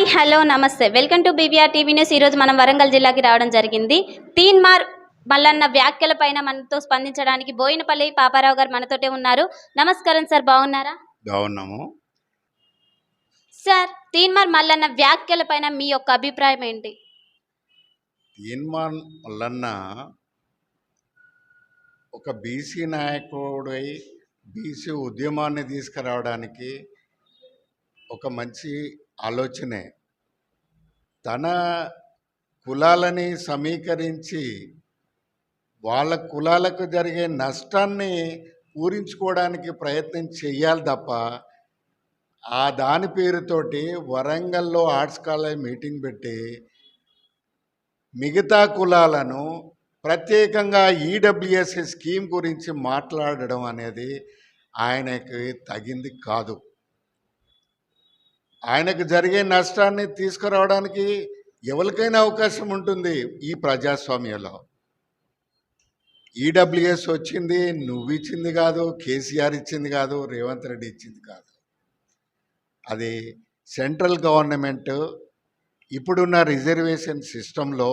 Hi hello నమస్తే. Welcome to BVR TV news. ఈరోజు మనం వరంగల్ జిల్లాకి రావడం జరిగింది. తీన్మార్ మల్లన్న వ్యాఖ్యల పైన మనతో స్పందించడానికి బోయినపల్లి పాపారావు గారు మనతోటే ఉన్నారు. నమస్కారం సార్. బాగున్నారా? బాగున్నాము. సార్ తీన్మార్ మల్లన్న వ్యాఖ్యల పైన మీ యొక్క అభిప్రాయం ఏంటి? తీన్మాన్ మల్లన్న ఒక బీసీ నాయకుడై బీసీ ఉద్యమాన్ని తీసుకురావడానికి ఒక మంచి ఆలోచనే. తన కులాలని సమీకరించి వాళ్ళ కులాలకు జరిగే నష్టాన్ని పూరించుకోవడానికి ప్రయత్నం చేయాలి తప్ప ఆ దాని పేరుతోటి వరంగల్లో ఆర్ట్స్ కాలేజ్ మీటింగ్ పెట్టి మిగతా కులాలను ప్రత్యేకంగా ఈడబ్ల్యూఎస్ఏ స్కీమ్ గురించి మాట్లాడడం అనేది ఆయనకి తగింది కాదు. ఆయనకు జరిగే నష్టాన్ని తీసుకురావడానికి ఎవరికైనా అవకాశం ఉంటుంది ఈ ప్రజాస్వామ్యంలో. ఈడబ్ల్యూఎస్ వచ్చింది నువ్వు ఇచ్చింది కాదు కేసీఆర్ ఇచ్చింది కాదు రేవంత్ రెడ్డి ఇచ్చింది కాదు. అది సెంట్రల్ గవర్నమెంట్ ఇప్పుడున్న రిజర్వేషన్ సిస్టంలో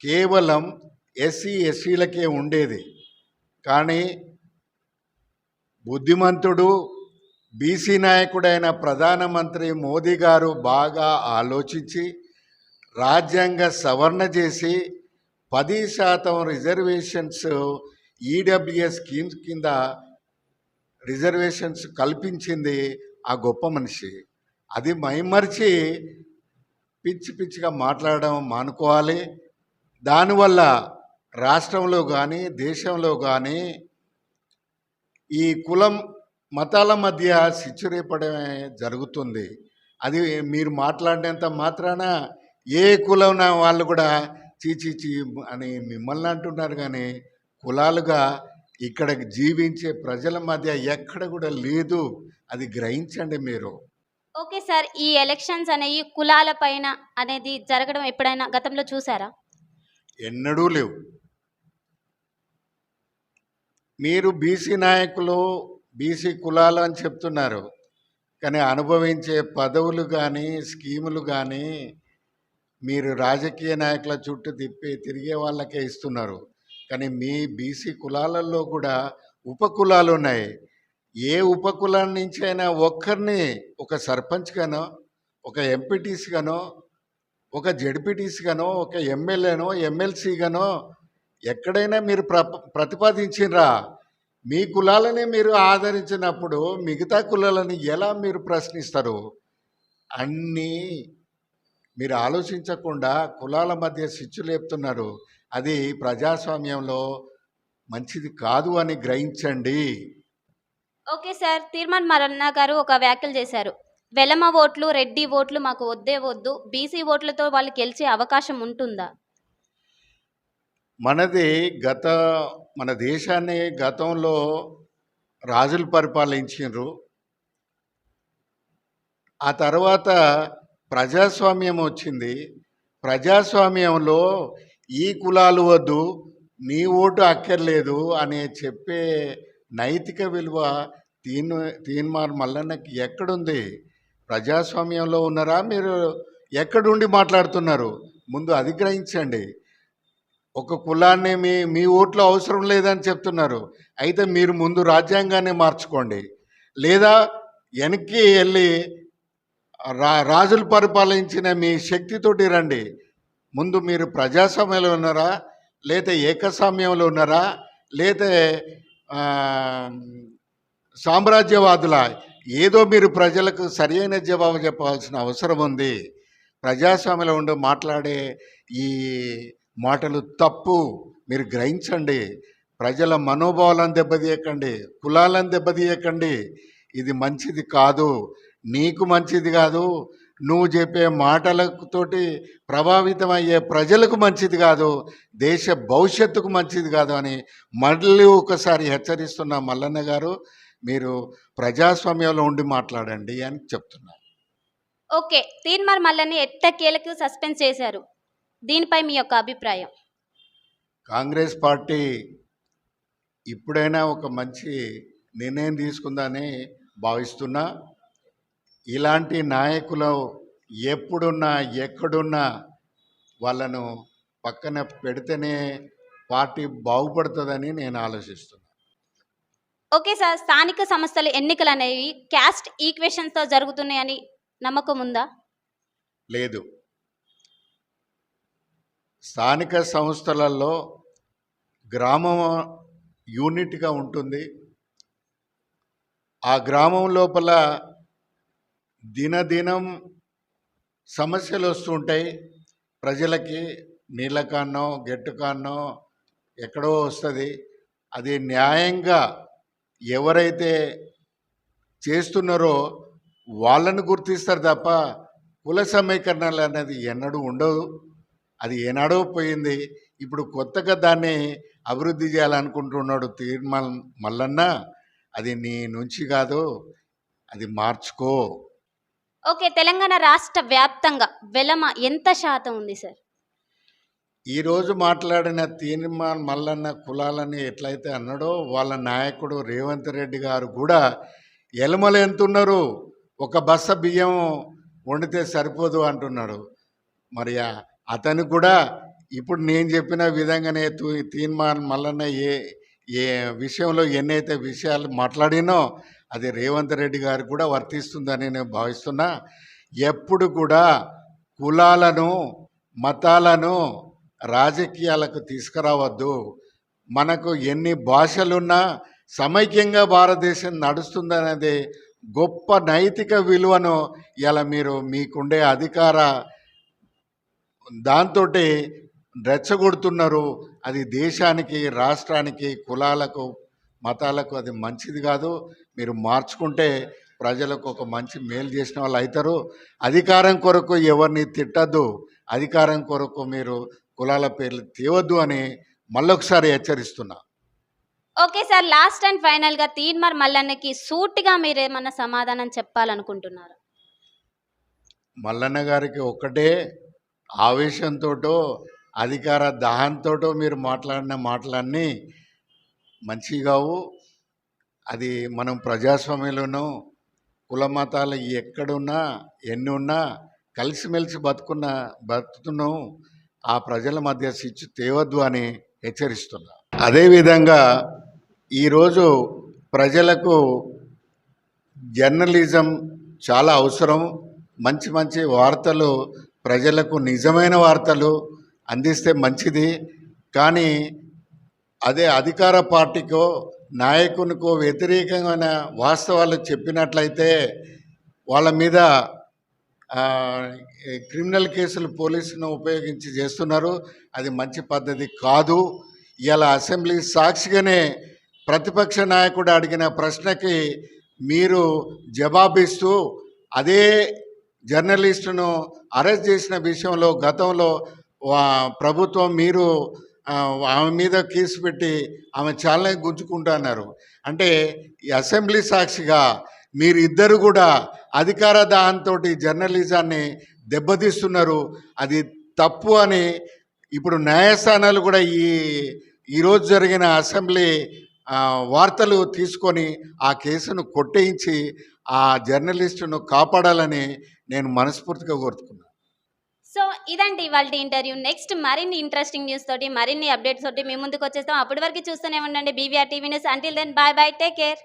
కేవలం ఎస్సీ ఎస్సీలకే ఉండేది. కానీ బుద్ధిమంతుడు బీసీ నాయకుడైన ప్రధానమంత్రి మోదీ గారు బాగా ఆలోచించి రాజ్యాంగ సవరణ చేసి పది శాతం రిజర్వేషన్స్ ఈడబ్ల్యూఎస్ స్కీమ్స్ కింద రిజర్వేషన్స్ కల్పించింది ఆ గొప్ప మనిషి. అది మైమర్చి పిచ్చి పిచ్చిగా మాట్లాడడం మానుకోవాలి. దానివల్ల రాష్ట్రంలో కానీ దేశంలో కానీ ఈ కులం మతాల మధ్య సిచ్చురేపడమే జరుగుతుంది. అది మీరు మాట్లాడినంత మాత్రాన ఏ కులం వాళ్ళు కూడా చీచీచి అని మిమ్మల్ని అంటున్నారు కానీ కులాలుగా ఇక్కడ జీవించే ప్రజల మధ్య ఎక్కడ కూడా లేదు. అది గ్రహించండి మీరు. ఓకే సార్ ఈ ఎలక్షన్స్ అనేవి కులాల పైన అనేది జరగడం ఎప్పుడైనా గతంలో చూసారా? ఎన్నడూ లేవు. మీరు బీసీ నాయకులు బీసీ కులాలు అని చెప్తున్నారు. కానీ అనుభవించే పదవులు కానీ స్కీములు కానీ మీరు రాజకీయ నాయకుల చుట్టూ తిప్పి తిరిగే వాళ్ళకే ఇస్తున్నారు. కానీ మీ బీసీ కులాలలో కూడా ఉపకులాలు ఉన్నాయి. ఏ ఉపకులం నుంచి అయినా ఒక్కరిని ఒక సర్పంచ్గానో ఒక ఎంపీటీసీగానో ఒక జడ్పీటీసీగానో ఒక ఎమ్మెల్యేనో ఎమ్మెల్సీగానో ఎక్కడైనా మీరు ప్ర ప్రతిపాదించినరా. మీ కులాలని మీరు ఆదరించినప్పుడు మిగతా కులాలని ఎలా మీరు ప్రశ్నిస్తారు? అన్నీ మీరు ఆలోచించకుండా కులాల మధ్య సిచ్చు లేపుతున్నారు. అది ప్రజాస్వామ్యంలో మంచిది కాదు అని గ్రహించండి. Okay sir. తీర్మాన్ మరన్న గారు ఒక వ్యాఖ్యలు చేశారు. వెలమ ఓట్లు రెడ్డి ఓట్లు మాకు వద్దే వద్దు. బీసీ ఓట్లతో వాళ్ళు గెలిచే అవకాశం ఉంటుందా? మనది గత మన దేశాన్ని గతంలో రాజులు పరిపాలించారు ఆ తర్వాత ప్రజాస్వామ్యం వచ్చింది. ప్రజాస్వామ్యంలో ఈ కులాలు వద్దు నీ ఓటు అక్కర్లేదు అనే చెప్పే నైతిక విలువ తీన్ తీన్మార్ మల్లన్నకి ఎక్కడుంది? ప్రజాస్వామ్యంలో ఉన్నారా? మీరు ఎక్కడుండి మాట్లాడుతున్నారు? ముందు అధిగ్రహించండి. ఒక కులాన్ని మీ మీ ఓట్లో అవసరం లేదని చెప్తున్నారు. అయితే మీరు ముందు రాజ్యాంగాన్ని మార్చుకోండి. లేదా వెనక్కి వెళ్ళి రా రాజులు పరిపాలించిన మీ శక్తితోటి రండి. ముందు మీరు ప్రజాస్వామ్యంలో ఉన్నారా? లేదా ఏకస్వామ్యంలో ఉన్నారా? లేదా సామ్రాజ్యవాదుల ఏదో మీరు ప్రజలకు సరైన జవాబు చెప్పాల్సిన అవసరం ఉంది. ప్రజాస్వామ్యంలో ఉండి మాట్లాడే ఈ మాటలు తప్పు. మీరు గ్రహించండి. ప్రజల మనోభావాలను దెబ్బతీయకండి. కులాలను దెబ్బతీయకండి. ఇది మంచిది కాదు. నీకు మంచిది కాదు. నువ్వు చెప్పే మాటలతోటి ప్రభావితం అయ్యే ప్రజలకు మంచిది కాదు. దేశ భవిష్యత్తుకు మంచిది కాదు అని మళ్ళీ ఒకసారి హెచ్చరిస్తున్న మల్లన్న గారు మీరు ప్రజాస్వామ్యంలో ఉండి మాట్లాడండి అని చెప్తున్నారు. ఓకే. తీన్మార్ మల్లని ఎట్టకేలకు సస్పెండ్ చేశారు? దీనిపై మీ యొక్క అభిప్రాయం? కాంగ్రెస్ పార్టీ ఇప్పుడైనా ఒక మంచి నిర్ణయం తీసుకుందని భావిస్తున్నా ఇలాంటి నాయకులు ఎప్పుడున్నా ఎక్కడున్నా వాళ్ళను పక్కన పెడితేనే పార్టీ బాగుపడుతుందని నేను ఆలోచిస్తున్నాను ఓకే సార్ స్థానిక సంస్థల ఎన్నికలు అనేవి క్యాస్ట్ ఈక్వేషన్స్తో జరుగుతున్నాయని నమ్మకం ఉందా? లేదు. స్థానిక సంస్థలలో గ్రామం యూనిట్గా ఉంటుంది. ఆ గ్రామం లోపల దినదినం సమస్యలు వస్తుంటాయి ప్రజలకి నీళ్ళ కాన్నో ఎక్కడో వస్తుంది. అది న్యాయంగా ఎవరైతే చేస్తున్నారో వాళ్ళను గుర్తిస్తారు తప్ప కుల సమీకరణలు అనేది ఎన్నడూ ఉండవు. అది ఏనాడో పోయింది. ఇప్పుడు కొత్తగా దాన్ని అభివృద్ధి చేయాలనుకుంటున్నాడు తీర్మాన్ మల్లన్న అది నీ నుంచి కాదు అది మార్చుకో. ఓకే తెలంగాణ రాష్ట్ర వ్యాప్తంగా వెలమ ఎంత శాతం ఉంది సార్? ఈరోజు మాట్లాడిన తీర్మాన్ మల్లన్న కులాలని ఎట్లయితే అన్నాడో వాళ్ళ నాయకుడు రేవంత్ రెడ్డి గారు కూడా ఎలమలు ఎంతున్నారు. ఒక బస్స బియ్యం వండితే సరిపోదు అంటున్నాడు. మరి అతను కూడా ఇప్పుడు నేను చెప్పిన విధంగానే తూ- తీర్మాన్ మల్లన్న ఏ ఏ విషయంలో ఎన్నైతే విషయాలు మాట్లాడినో అది రేవంత్ రెడ్డి గారు కూడా వర్తిస్తుందని నేను భావిస్తున్నా. ఎప్పుడు కూడా కులాలను మతాలను రాజకీయాలకు తీసుకురావద్దు. మనకు ఎన్ని భాషలున్నా సమైక్యంగా భారతదేశం నడుస్తుందనేది గొప్ప నైతిక విలువను ఇలా మీరు మీకుండే అధికార దాంతో రెచ్చగొడుతున్నారు. అది దేశానికి రాష్ట్రానికి కులాలకు మతాలకు అది మంచిది కాదు. మీరు మార్చుకుంటే ప్రజలకు ఒక మంచి మేలు చేసిన వాళ్ళు అవుతారు అధికారం కొరకు ఎవరిని తిట్టద్దు. అధికారం కొరకు మీరు కులాల పేర్లు తేవద్దు అని మళ్ళొకసారి హెచ్చరిస్తున్నా. ఓకే సార్ లాస్ట్ అండ్ ఫైనల్గా తీన్మార్ మల్లన్నకి సూటిగా మీరు ఏమన్నా సమాధానం చెప్పాలనుకుంటున్నారు? మల్లన్న గారికి ఒక్కటే ఆవేశంతోటో అధికార దాహంతోటో మీరు మాట్లాడిన మాటలన్నీ మంచి కావు. అది మనం ప్రజాస్వామ్యంలోనూ కుల మతాలు ఎక్కడున్నా ఎన్ని ఉన్నా కలిసిమెలిసి బతుకున్న బతుకుతున్నాం. ఆ ప్రజల మధ్య శిచ్చు తేవద్దు అని హెచ్చరిస్తున్నా. అదేవిధంగా ఈరోజు ప్రజలకు జర్నలిజం చాలా అవసరం. మంచి మంచి వార్తలు ప్రజలకు నిజమైన వార్తలు అందిస్తే మంచిది. కానీ అదే అధికార పార్టీకో నాయకునికో వ్యతిరేకమైన వాస్తవాలు చెప్పినట్లయితే వాళ్ళ మీద క్రిమినల్ కేసులు పోలీసును ఉపయోగించి చేస్తున్నారు. అది మంచి పద్ధతి కాదు. ఇలా అసెంబ్లీ సాక్షిగానే ప్రతిపక్ష నాయకుడు అడిగిన ప్రశ్నకి మీరు జవాబిస్తూ అదే జర్నలిస్టును అరెస్ట్ చేసిన విషయంలో గతంలో ప్రభుత్వం మీరు ఆమె మీద కేసు పెట్టి ఆమె చాలా గుంజుకుంటున్నారు. అంటే ఈ అసెంబ్లీ సాక్షిగా మీరిద్దరు కూడా అధికార దాహంతో జర్నలిజాన్ని దెబ్బతీస్తున్నారు. అది తప్పు అని ఇప్పుడు న్యాయస్థానాలు కూడా ఈ ఈరోజు జరిగిన అసెంబ్లీ వార్తలు తీసుకొని ఆ కేసును కొట్టేయించి ఆ జర్నలిస్టును కాపాడాలని నేను మనస్ఫూర్తిగా కోరుతున్నాను. సో ఇదండి ఇవాళ ఇంటర్వ్యూ. నెక్స్ట్ మరిన్ని ఇంట్రెస్టింగ్ న్యూస్ తోటి మరిన్ని అప్డేట్స్ తోటి మీ ముందుకు వచ్చేస్తాం అప్పటి వరకు చూస్తూనే ఉండండి. BVR TV news until then bye bye take care